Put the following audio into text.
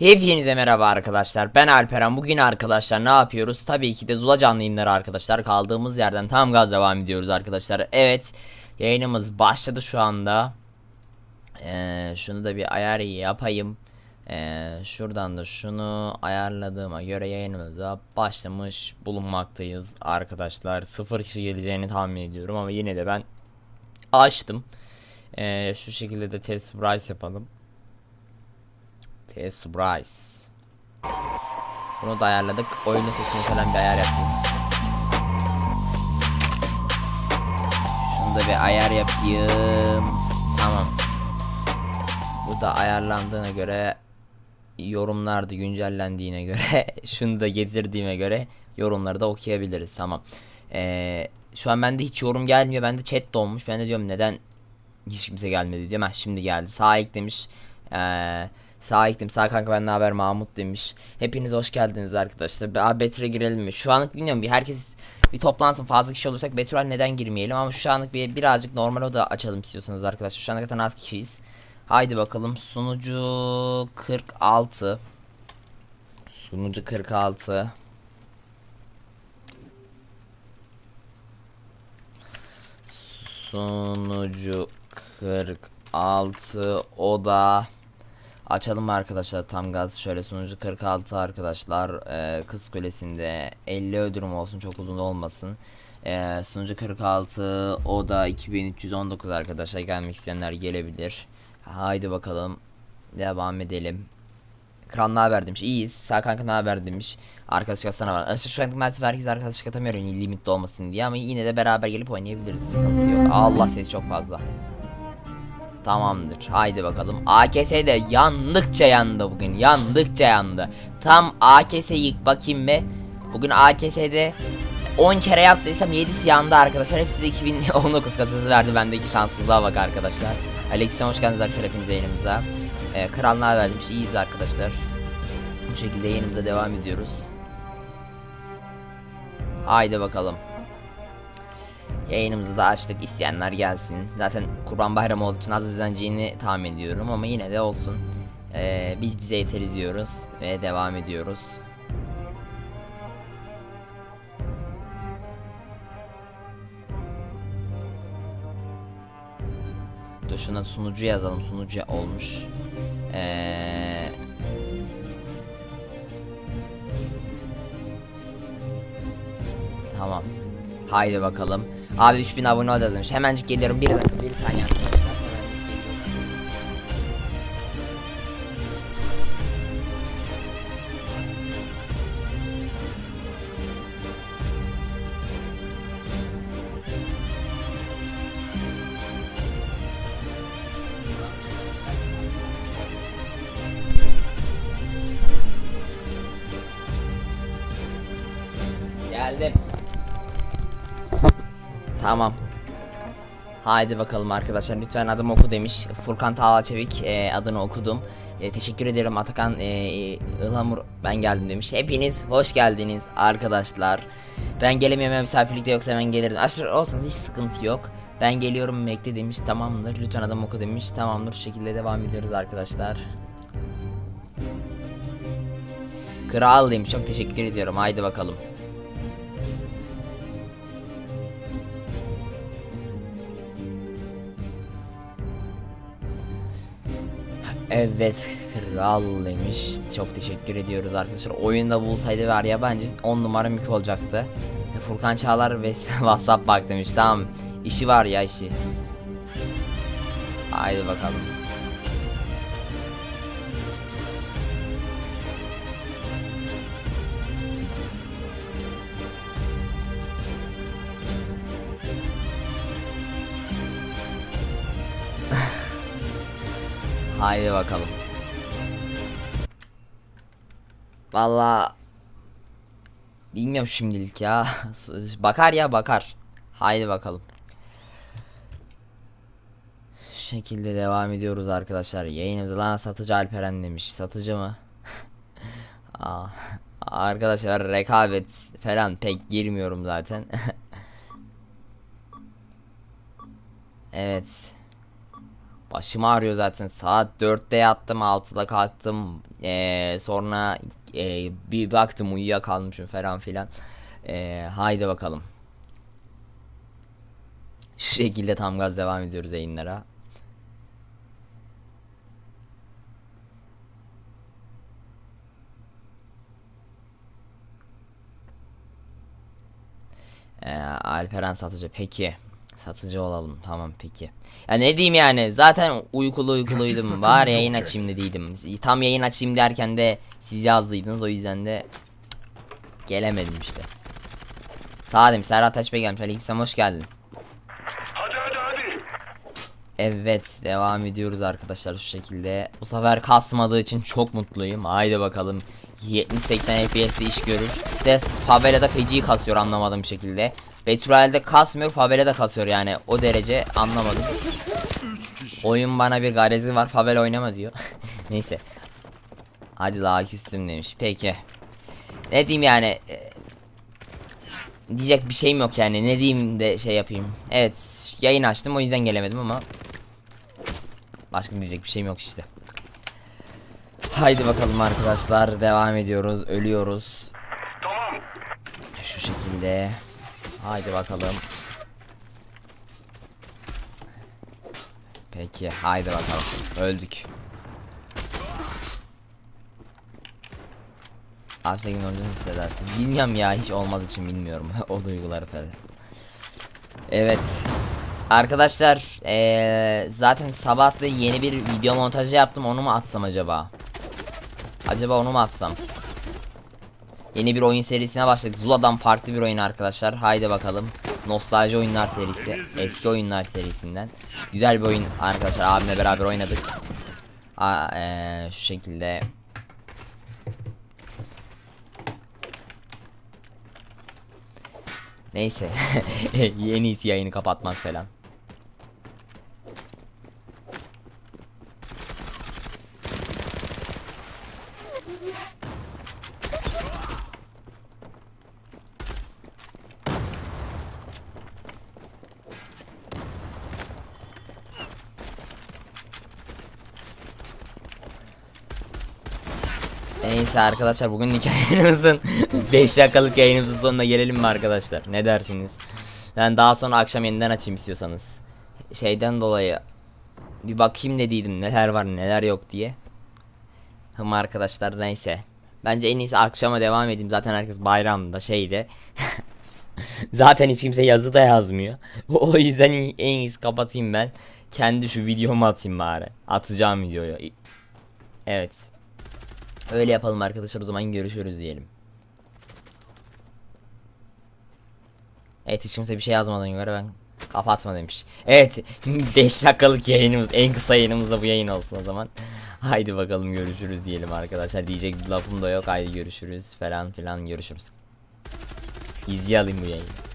Hepinize merhaba arkadaşlar. Ben Alperen. Bugün arkadaşlar ne yapıyoruz? Tabii ki de Zula canlı yayınları arkadaşlar. Kaldığımız yerden tam gaz devam ediyoruz arkadaşlar. Evet. Yayınımız başladı şu anda. Ee, şunu da bir ayar yapayım. Ee, şuradan da şunu ayarladığıma göre yayınımıza başlamış bulunmaktayız arkadaşlar. Sıfır kişi geleceğini tahmin ediyorum ama yine de ben açtım. Ee, şu şekilde de test surprise yapalım. Test surprise. Bunu da ayarladık. Oyunun sesini falan bir ayar yapayım. Şunu da bir ayar yapayım. Tamam. Bu da ayarlandığına göre yorumlar da güncellendiğine göre şunu da getirdiğime göre yorumları da okuyabiliriz. Tamam. Ee, şu an bende hiç yorum gelmiyor. Bende chat donmuş. Ben de diyorum neden hiç kimse gelmedi diyorum. Ha, şimdi geldi. Sağ ek demiş. Sağ. Sağ kanka ben haber Mahmut demiş. Hepiniz hoş geldiniz arkadaşlar. Abi Betül'e girelim mi? Şu anlık bilmiyorum. Bir herkes bir toplansın fazla kişi olursak Betül neden girmeyelim ama şu anlık bir birazcık normal oda açalım istiyorsanız arkadaşlar. Şu an zaten az kişiyiz. Haydi bakalım sunucu 46 Sunucu 46 Sunucu 46 oda Açalım arkadaşlar tam gaz şöyle sunucu 46 arkadaşlar ee, Kız Kulesi'nde 50 ödülüm olsun çok uzun olmasın ee, Sunucu 46 oda 2319 arkadaşlar gelmek isteyenler gelebilir Haydi bakalım devam edelim Kral ne haber demiş. İyiyiz. Sağ kanka ne haber demiş. Arkadaşlık sana var. Şu an maalesef herkes arkadaşlık atamıyor yani limitli olmasın diye ama yine de beraber gelip oynayabiliriz. Sıkıntı yok. Allah sesi çok fazla. Tamamdır. Haydi bakalım. AKS de yandıkça yandı bugün. Yandıkça yandı. Tam AKS'yi bakayım be. Bugün AKS'de 10 kere yaptıysam 7'si yandı arkadaşlar. Hepsi de 2019 kasası verdi. Bendeki şanssızlığa bak arkadaşlar. Aleykümselam hoş geldiniz arkadaşlar hepinize yayınımıza. Ee, haber demiş. İyiyiz arkadaşlar. Bu şekilde yayınımıza devam ediyoruz. Haydi bakalım. Yayınımızı da açtık isteyenler gelsin. Zaten Kurban Bayramı olduğu için az izleneceğini tahmin ediyorum ama yine de olsun. Ee, biz bize yeteriz diyoruz ve devam ediyoruz. Dur sunucu yazalım. Sunucu olmuş. Ee, tamam. Haydi bakalım. Abi 3000 abone olacağız demiş. Hemencik geliyorum. Bir dakika bir saniye Tamam. Haydi bakalım arkadaşlar lütfen adımı oku demiş. Furkan Tağlaçevik e, adını okudum. E, teşekkür ederim Atakan e, e, Ilamur ben geldim demiş. Hepiniz hoş geldiniz arkadaşlar. Ben gelemiyorum misafirlikte yoksa ben gelirim. Aşırı olsanız hiç sıkıntı yok. Ben geliyorum bekle demiş. Tamamdır. Lütfen adam oku demiş. Tamamdır. Şu şekilde devam ediyoruz arkadaşlar. Kral demiş. Çok teşekkür ediyorum. Haydi bakalım. Evet kral demiş. Çok teşekkür ediyoruz arkadaşlar. Oyunda bulsaydı var ya bence 10 numara mük olacaktı. Furkan Çağlar ve WhatsApp bak demiş. Tamam. işi var ya işi. Haydi bakalım. Haydi bakalım. Valla bilmiyorum şimdilik ya. bakar ya bakar. Haydi bakalım. Şu şekilde devam ediyoruz arkadaşlar. Yayınımıza lan satıcı Alperen demiş. Satıcı mı? Aa, arkadaşlar rekabet falan pek girmiyorum zaten. evet. Başım ağrıyor zaten. Saat 4'te yattım, 6'da kalktım. Ee, sonra e, bir baktım uyuyakalmışım falan filan. Ee, haydi bakalım. Şu şekilde tam gaz devam ediyoruz yayınlara. Ee, Alperen satıcı. Peki. Satıcı olalım. Tamam peki. Ya ne diyeyim yani. Zaten uykulu uykuluydum. Var yayın açayım dediydim. Tam yayın açayım derken de siz yazdıydınız. O yüzden de cık, gelemedim işte. Sadim Serhat Taşbey gelmiş. Aleykümselam hoş geldin. Hadi hadi hadi. Evet devam ediyoruz arkadaşlar şu şekilde. Bu sefer kasmadığı için çok mutluyum. Haydi bakalım. 70-80 FPS'te iş görür. De Fabela'da feci kasıyor anlamadığım şekilde. Betral'de kasmıyor Fabela'da kasıyor yani o derece anlamadım. Oyun bana bir garezi var Fabel oynama diyor. Neyse. Hadi la küstüm demiş. Peki. Ne diyeyim yani. e, Diyecek bir şeyim yok yani. Ne diyeyim de şey yapayım. Evet yayın açtım o yüzden gelemedim ama. Başka diyecek bir şeyim yok işte. Haydi bakalım arkadaşlar devam ediyoruz ölüyoruz Tamam. şu şekilde haydi bakalım. Peki haydi bakalım. Öldük. Abi sen nasıl hissedersin? Bilmiyorum ya hiç olmadığı için bilmiyorum o duyguları falan. Evet. Arkadaşlar eee, zaten sabah da yeni bir video montajı yaptım. Onu mu atsam acaba? Acaba onu mu atsam Yeni bir oyun serisine başladık. Zula'dan farklı bir oyun arkadaşlar. Haydi bakalım. Nostalji oyunlar serisi. Eski oyunlar serisinden. Güzel bir oyun arkadaşlar. Abimle beraber oynadık. Aa, eee, şu şekilde. Neyse. en iyisi yayını kapatmak falan. Neyse arkadaşlar bugün hikayemizin 5 dakikalık yayınımızın sonuna gelelim mi arkadaşlar? Ne dersiniz? Ben daha sonra akşam yeniden açayım istiyorsanız. Şeyden dolayı bir bakayım dediydim neler var neler yok diye. Ama arkadaşlar neyse. Bence en iyisi akşama devam edeyim. Zaten herkes bayramda şeyde. Zaten hiç kimse yazı da yazmıyor. O yüzden en iyisi kapatayım ben. Kendi şu videomu atayım bari. Atacağım videoyu. Evet. Öyle yapalım arkadaşlar o zaman görüşürüz diyelim. Evet hiç kimse bir şey yazmadan göre ben kapatma demiş. Evet 5 dakikalık yayınımız en kısa yayınımız da bu yayın olsun o zaman. Haydi bakalım görüşürüz diyelim arkadaşlar. Diyecek lafım da yok. Haydi görüşürüz falan filan görüşürüz. İzleyelim bu yayını.